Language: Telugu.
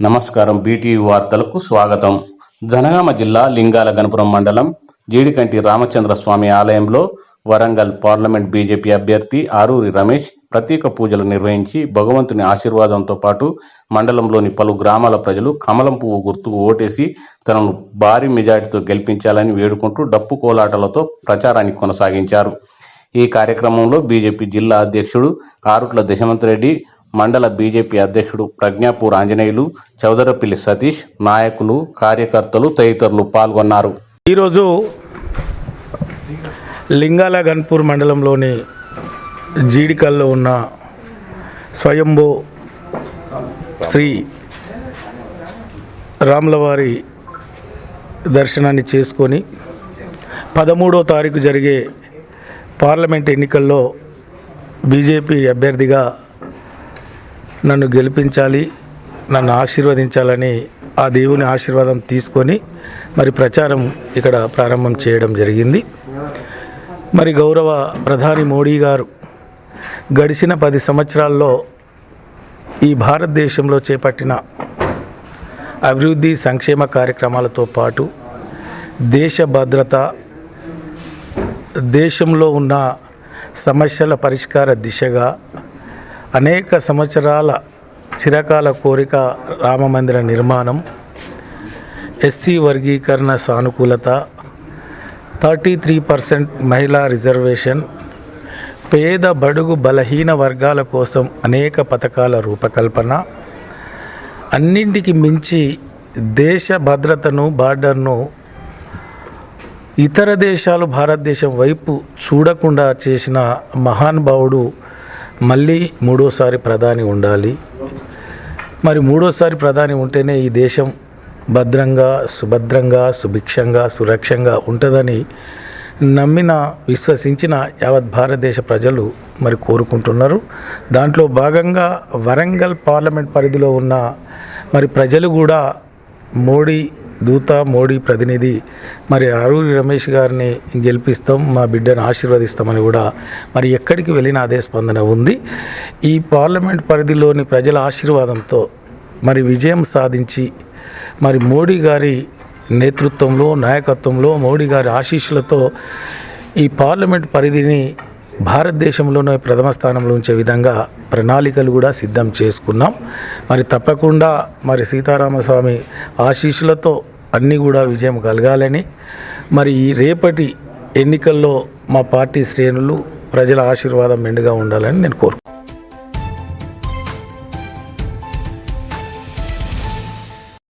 నమస్కారం బీటీవీ వార్తలకు స్వాగతం. జనగామ జిల్లా లింగాల గణపురం మండలం జీడికంటి రామచంద్ర స్వామి ఆలయంలో వరంగల్ పార్లమెంట్ బీజేపీ అభ్యర్థి ఆరూరి రమేష్ ప్రత్యేక పూజలు నిర్వహించి భగవంతుని ఆశీర్వాదంతో పాటు మండలంలోని పలు గ్రామాల ప్రజలు కమలం పువ్వు గుర్తుకు ఓటేసి తనను భారీ మెజార్టీతో గెలిపించాలని వేడుకుంటూ డప్పు కోలాటలతో ప్రచారాన్ని కొనసాగించారు. ఈ కార్యక్రమంలో బీజేపీ జిల్లా అధ్యక్షుడు ఆరుట్ల దశమంత్ రెడ్డి మండల బీజేపీ అధ్యక్షుడు ప్రజ్ఞాపూర్ ఆంజనేయులు చౌదరపల్లి సతీష్ నాయకులు కార్యకర్తలు తదితరులు పాల్గొన్నారు. ఈరోజు లింగాల గన్పూర్ మండలంలోని జీడికల్లో ఉన్న స్వయంభూ శ్రీ రాములవారి దర్శనాన్ని చేసుకొని పదమూడో తారీఖు జరిగే పార్లమెంట్ ఎన్నికల్లో బీజేపీ అభ్యర్థిగా నన్ను గెలిపించాలి నన్ను ఆశీర్వదించాలని ఆ దేవుని ఆశీర్వాదం తీసుకొని మరి ప్రచారం ఇక్కడ ప్రారంభం చేయడం జరిగింది. మరి గౌరవ ప్రధాని మోడీ గారు గడిచిన పది సంవత్సరాల్లో ఈ భారతదేశంలో చేపట్టిన అభివృద్ధి సంక్షేమ కార్యక్రమాలతో పాటు దేశ భద్రత దేశంలో ఉన్న సమస్యల పరిష్కార దిశగా అనేక సంవత్సరాల చిరకాల కోరిక రామమందిర నిర్మాణం ఎస్సీ వర్గీకరణ సానుకూలత థర్టీ త్రీ పర్సెంట్ మహిళా రిజర్వేషన్ పేద బడుగు బలహీన వర్గాల కోసం అనేక పథకాల రూపకల్పన అన్నింటికి మించి దేశ భద్రతను బార్డర్ను ఇతర దేశాలు భారతదేశం వైపు చూడకుండా చేసిన మహానుభావుడు మళ్ళీ మూడోసారి ప్రధాని ఉండాలి. మరి మూడోసారి ప్రధాని ఉంటేనే ఈ దేశం భద్రంగా సుభద్రంగా సుభిక్షంగా సురక్షంగా ఉంటుందని నమ్మిన విశ్వసించిన యావత్ భారతదేశ ప్రజలు మరి కోరుకుంటున్నారు. దాంట్లో భాగంగా వరంగల్ పార్లమెంట్ పరిధిలో ఉన్న మరి ప్రజలు కూడా మోడీ దూత మోడీ ప్రతినిధి మరి అరూరి రమేష్ గారిని గెలిపిస్తాం మా బిడ్డను ఆశీర్వదిస్తామని కూడా మరి ఎక్కడికి వెళ్ళిన అదే స్పందన ఉంది. ఈ పార్లమెంట్ పరిధిలోని ప్రజల ఆశీర్వాదంతో మరి విజయం సాధించి మరి మోడీ గారి నేతృత్వంలో నాయకత్వంలో మోడీ గారి ఆశీస్సులతో ఈ పార్లమెంట్ పరిధిని భారతదేశంలోనే ప్రథమ స్థానంలో ఉంచే విధంగా ప్రణాళికలు కూడా సిద్ధం చేసుకున్నాం. మరి తప్పకుండా మరి సీతారామస్వామి ఆశీస్సులతో అన్నీ కూడా విజయం కలగాలని మరి ఈ రేపటి ఎన్నికల్లో మా పార్టీ శ్రేణులు ప్రజల ఆశీర్వాదం మెండుగా ఉండాలని నేను కోరుకుంటున్నాను.